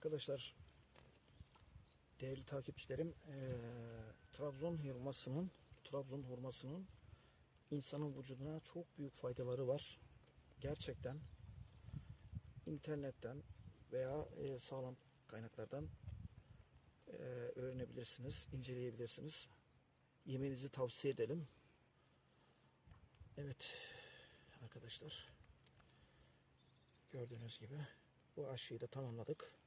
Arkadaşlar değerli takipçilerim eee, Trabzon hurmasının Trabzon hurmasının insanın vücuduna çok büyük faydaları var. Gerçekten internetten veya eee, sağlam kaynaklardan eee, öğrenebilirsiniz, inceleyebilirsiniz. Yemenizi tavsiye edelim. Evet arkadaşlar gördüğünüz gibi bu aşıyı da tamamladık.